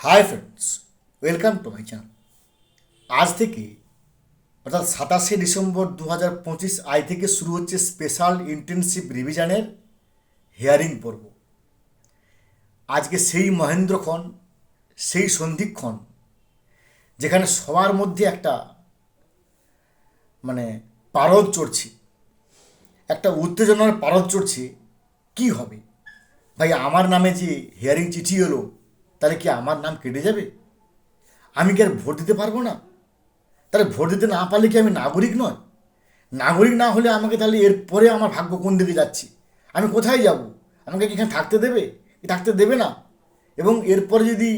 Hi friends welcome to my channel আজ থেকে, অর্থাৎ সাতাশে ডিসেম্বর দু হাজার পঁচিশ আই থেকে শুরু হচ্ছে স্পেশাল ইন্টেনসিভ রিভিশনের হিয়ারিং পর্ব। আজকে সেই মহেন্দ্রক্ষণ সেই সন্ধিক্ষণ যেখানে সবার মধ্যে একটা মানে পারদ চড়ছে। একটা উত্তেজনার পারদ চড়ছে, কি হবে? ভাই, আমার নামে যে হিয়ারিং চিঠি এলো তাহলে কি আমার নাম কেটে যাবে? আমি কি আর ভোট দিতে পারব না? তাহলে ভোট দিতে না পারলে কি আমি নাগরিক নয়? নাগরিক না হলে আমাকে তাহলে এরপরে আমার ভাগ্য কোন দিকে যাচ্ছে? আমি কোথায় যাব? আমাকে কি এখানে থাকতে দেবে? কি থাকতে দেবে না? এবং এরপরে যদি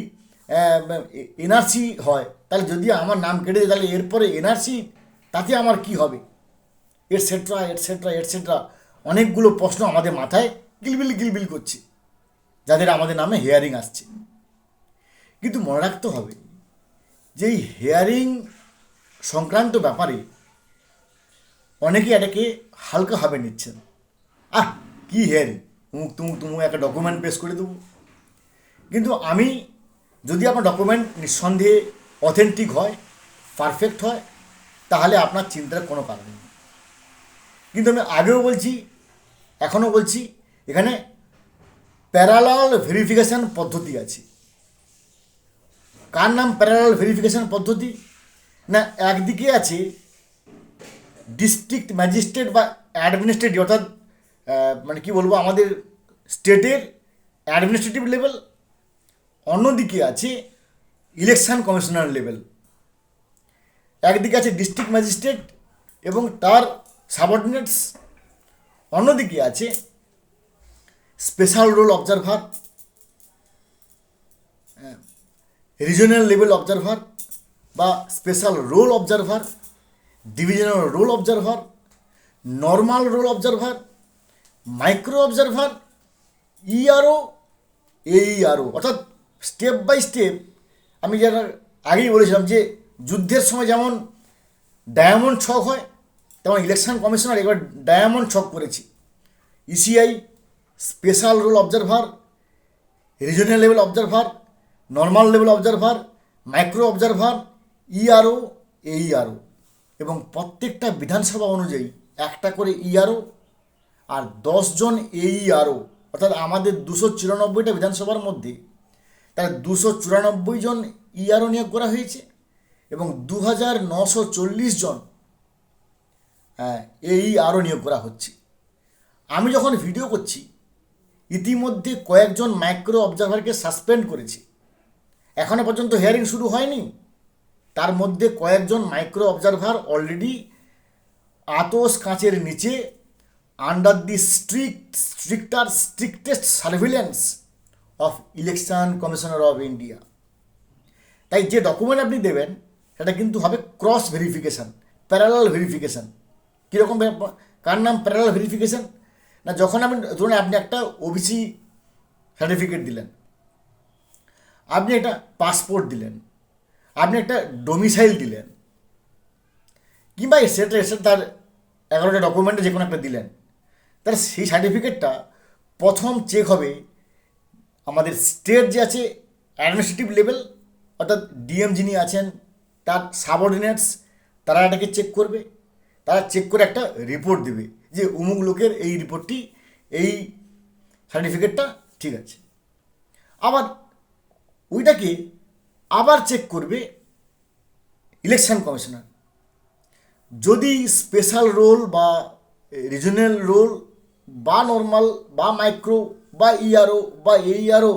এনআরসি হয়, তাহলে যদি আমার নাম কেটে যায়, তাহলে এরপরে এনআরসি, তাতে আমার কি হবে? এটসেট্রা এটসেট্রা এটসেট্রা অনেকগুলো প্রশ্ন আমাদের মাথায় গিলবিল গিলবিল করছে, যাদের আমাদের নামে হেয়ারিং আসছে। কিন্তু মনে রাখতে হবে যে এই হেয়ারিং সংক্রান্ত ব্যাপারে অনেকে এটাকে হালকাভাবে নিচ্ছেন। আহ, কি হেয়ারিং তুমুক তুমুক তুমুক একটা ডকুমেন্ট পেশ করে দেবো। কিন্তু আমি যদি আপনার ডকুমেন্ট নিঃসন্দেহে অথেন্টিক হয় পারফেক্ট হয়, তাহলে আপনার চিন্তার কোনো কারণ নেই। কিন্তু আমি আগেও বলছি, এখনও বলছি, এখানে প্যারালাল ভেরিফিকেশান পদ্ধতি আছে। কার নাম প্যারালাল ভেরিফিকেশান পদ্ধতি? না, একদিকে আছে ডিস্ট্রিক্ট ম্যাজিস্ট্রেট বা অ্যাডমিনিস্ট্রেটিভ অর্থাৎ মানে কি বলব, আমাদের স্টেটের অ্যাডমিনিস্ট্রেটিভ লেভেল অন্যদিকে আছে ইলেকশন কমিশনার লেভেল একদিকে আছে ডিস্ট্রিক্ট ম্যাজিস্ট্রেট এবং তার সাবঅর্ডিনেটস অন্যদিকে আছে special roll observer regional level observer বা special roll observer divisional roll observer normal roll observer micro observer ERO AERO অর্থাৎ স্টেপ বাই স্টেপ আমি যারা আগেই বলেছিলাম যে যুদ্ধের সময় যেমন ডায়মন্ড ছক হয়, তেমন ইলেকশন কমিশনার এবার ডায়মন্ড ছক করেছি। ECI special roll observer regional level observer normal level observer micro observer ERO AERO এবং প্রত্যেকটা বিধানসভা অনুযায়ী একটা করে ইআরও আর দশজন এইআরও অর্থাৎ আমাদের দুশো চুরানব্বইটা বিধানসভার মধ্যে তার দুশো চুরানব্বই জন ইআরও নিয়োগ করা হয়েছে এবং দু হাজার নশো চল্লিশ জন হ্যাঁ, এই আরও নিয়োগ করা হচ্ছে। আমি যখন ভিডিও করছি ইতিমধ্যে কয়েকজন মাইক্রো অবজারভারকে সাসপেন্ড করেছি। এখনও পর্যন্ত হিয়ারিং শুরু হয়নি। তার মধ্যে কয়েকজন মাইক্রো অবজারভার অলরেডি আতস কাঁচের নিচে under the strict stricter strictest surveillance of election commissioner of India তাই যে ডকুমেন্ট আপনি দেবেন, সেটা কিন্তু হবে ক্রস ভেরিফিকেশান প্যারালাল ভেরিফিকেশান কীরকম কার নাম প্যারালাল ভেরিফিকেশান না, যখন আপনি, ধরুন আপনি একটা ওবিসি সার্টিফিকেট দিলেন আপনি একটা পাসপোর্ট দিলেন, আপনি একটা ডোমিসাইল দিলেন, কিংবা সেটা এসে তার এগারোটা ডকুমেন্টে যে কোনো একটা দিলেন, তার সেই সার্টিফিকেটটা প্রথম চেক হবে আমাদের স্টেট যে আছে অ্যাডমিনিস্ট্রেটিভ লেভেল অর্থাৎ ডিএম যিনি আছেন, তার সাবঅর্ডিনেটস তারা এটাকে চেক করবে, তারা চেক করে একটা রিপোর্ট দেবে যে অমুক লোকের এই রিপোর্টটি এই সার্টিফিকেটটা ঠিক আছে। আবার ওইটাকে আবার চেক করবে ইলেকশন কমিশনার যদি স্পেশাল রোল বা রিজনাল রোল বা নর্মাল বা মাইক্রো বা ইআরও বা এইআরও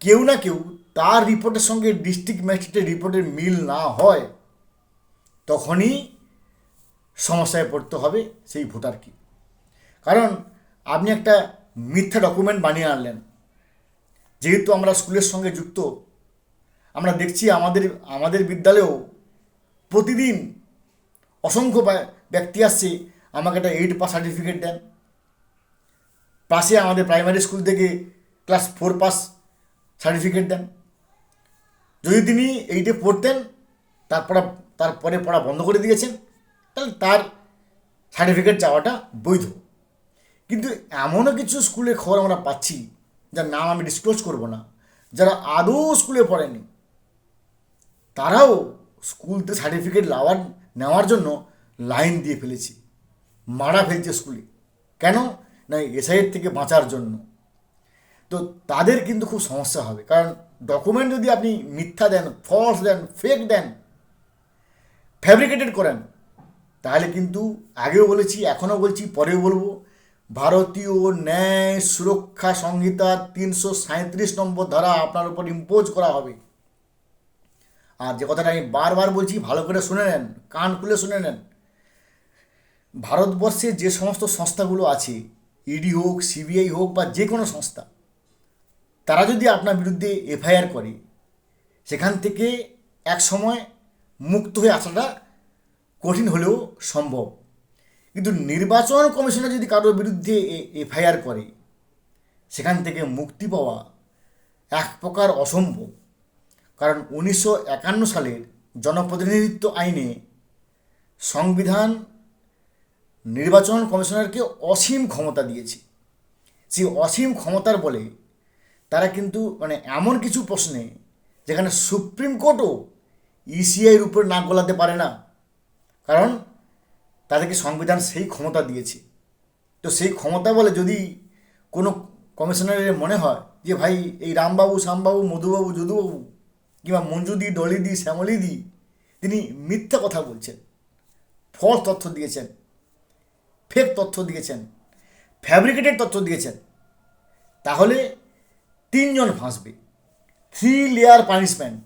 কেউ না কেউ তার রিপোর্টের সঙ্গে ডিস্ট্রিক্ট ম্যাজিস্ট্রেটের রিপোর্টের মিল না হয়, তখনই সমস্যায় পড়তে হবে সেই ভোটারকে কারণ আপনি একটা মিথ্যা ডকুমেন্ট বানিয়ে আনলেন, যেহেতু আমরা স্কুলের সঙ্গে যুক্ত আমরা দেখছি আমাদের আমাদের বিদ্যালয়েও প্রতিদিন অসংখ্য ব্যক্তি আসছে, আমাকে একটা এইট পাস সার্টিফিকেট দেন। পাশে আমাদের প্রাইমারি স্কুল থেকে ক্লাস ফোর পাস সার্টিফিকেট দেন। যদি তিনি এইটে পড়তেন, তারপরে তারপরে পড়া বন্ধ করে দিয়েছেন, তাহলে তার সার্টিফিকেট চাওয়াটা বৈধ। কিন্তু এমনও কিছু স্কুলে খবর আমরা পাচ্ছি, যার নাম আমি ডিসক্লোজ করব না, যারা আদৌ স্কুলে পড়েনি তারাও স্কুলতে সার্টিফিকেট লাওয়ার, নেওয়ার জন্য লাইন দিয়ে ফেলেছি। মারা ফেলছে স্কুলে। কেন? না এসআইয়ের থেকে বাঁচার জন্য। তো তাদের কিন্তু খুব সমস্যা হবে। কারণ ডকুমেন্ট যদি আপনি মিথ্যা দেন ফলস দেন ফেক দেন ফ্যাব্রিকেটেড করেন, তাহলে কিন্তু আগেও বলেছি, এখনও বলছি, পরেও বলব। ভারতীয় ন্যায় সুরক্ষা সংহিতা তিনশো সাঁত্রিশ নম্বর ধারা আপনার উপর ইম্পোজ করা হবে। আর যে কথাটা আমি বারবার বলছি, ভালো করে শুনে নেন, কান খুলে শুনে নেন। ভারতবর্ষে যে সমস্ত সংস্থাগুলো আছে ইডি হোক সিবিআই হোক বা যে কোনো সংস্থা, তারা যদি আপনার বিরুদ্ধে এফআইআর করে, সেখান থেকে এক সময় মুক্ত হয়ে আসাটা কঠিন হলেও সম্ভব। কিন্তু নির্বাচন কমিশনে যদি কারোর বিরুদ্ধে এফআইআর করে, সেখান থেকে মুক্তি পাওয়া এক প্রকার অসম্ভব। কারণ উনিশশো একান্ন সালের জনপ্রতিনিধিত্ব আইনে সংবিধান নির্বাচন কমিশনারকে অসীম ক্ষমতা দিয়েছে। সেই অসীম ক্ষমতার বলে তারা কিন্তু মানে এমন কিছু প্রশ্নে যেখানে সুপ্রিম কোর্টও ইসিআইয়ের উপর নাক গলাতে পারে না, কারণ তাদেরকে সংবিধান সেই ক্ষমতা দিয়েছে। তো সেই ক্ষমতা বলে যদি কোনো কমিশনারের মনে হয় যে ভাই এই রামবাবু, শ্যামবাবু, মধুবাবু, যদুবাবু কিংবা মঞ্জুদি ডলিদি শ্যামলিদি তিনি মিথ্যা কথা বলছেন ফলস তথ্য দিয়েছেন ফেক তথ্য দিয়েছেন ফ্যাব্রিকেটেড তথ্য দিয়েছেন। তাহলে তিনজন ফাঁসবে থ্রি লেয়ার পানিশমেন্ট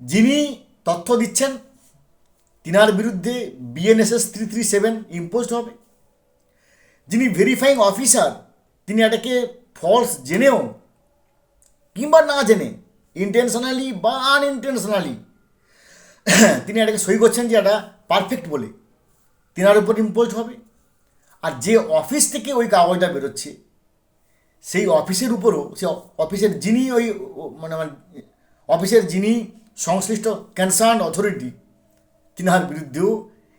যিনি তথ্য দিচ্ছেন, তিনার বিরুদ্ধে BNSS three three seven imposed হবে। যিনি ভেরিফাইং অফিসার তিনি এটাকে ফলস জেনেও কিংবা না জেনে ইন্টেনশনালি বা আনইনটেনশনালি তিনি এটাকে সই করছেন যে এটা পারফেক্ট বলে। তিনার উপর ইম্পোজ হবে। আর যে অফিস থেকে ওই কাগজটা বেরোচ্ছে, সেই অফিসের উপরও, সে অফিসের যিনি ওই মানে অফিসের যিনি সংশ্লিষ্ট কনসার্ন অথরিটি তিনার বিরুদ্ধেও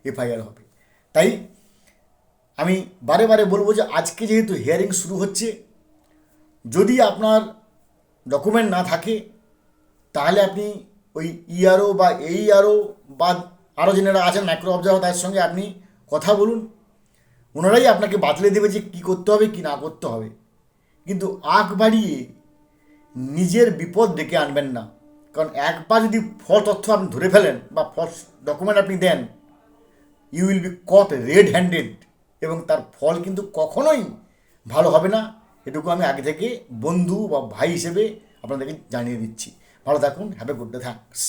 এফআইআর হবে। তাই আমি বারে বারে বলব যে আজকে যেহেতু হিয়ারিং শুরু হচ্ছে, যদি আপনার ডকুমেন্ট না থাকে, তাহলে আপনি ওই ইআরও বা এইআরও বা আরও যেনারা আছেন মাইক্রো অবজার্ভার তাদের সঙ্গে আপনি কথা বলুন। ওনারাই আপনাকে বাতলে দেবে যে কী করতে হবে, কি না করতে হবে। কিন্তু আগ বাড়িয়ে নিজের বিপদ ডেকে আনবেন না। কারণ একবার যদি ফল তথ্য আপনি ধরে ফেলেন বা ফলস ডকুমেন্ট আপনি দেন you will be caught red handed এবং তার ফল কিন্তু কখনোই ভালো হবে না। এটুকু আমি আগে থেকে বন্ধু বা ভাই হিসেবে আপনাদেরকে জানিয়ে দিচ্ছি। ভালো থাকুন have a good day thanks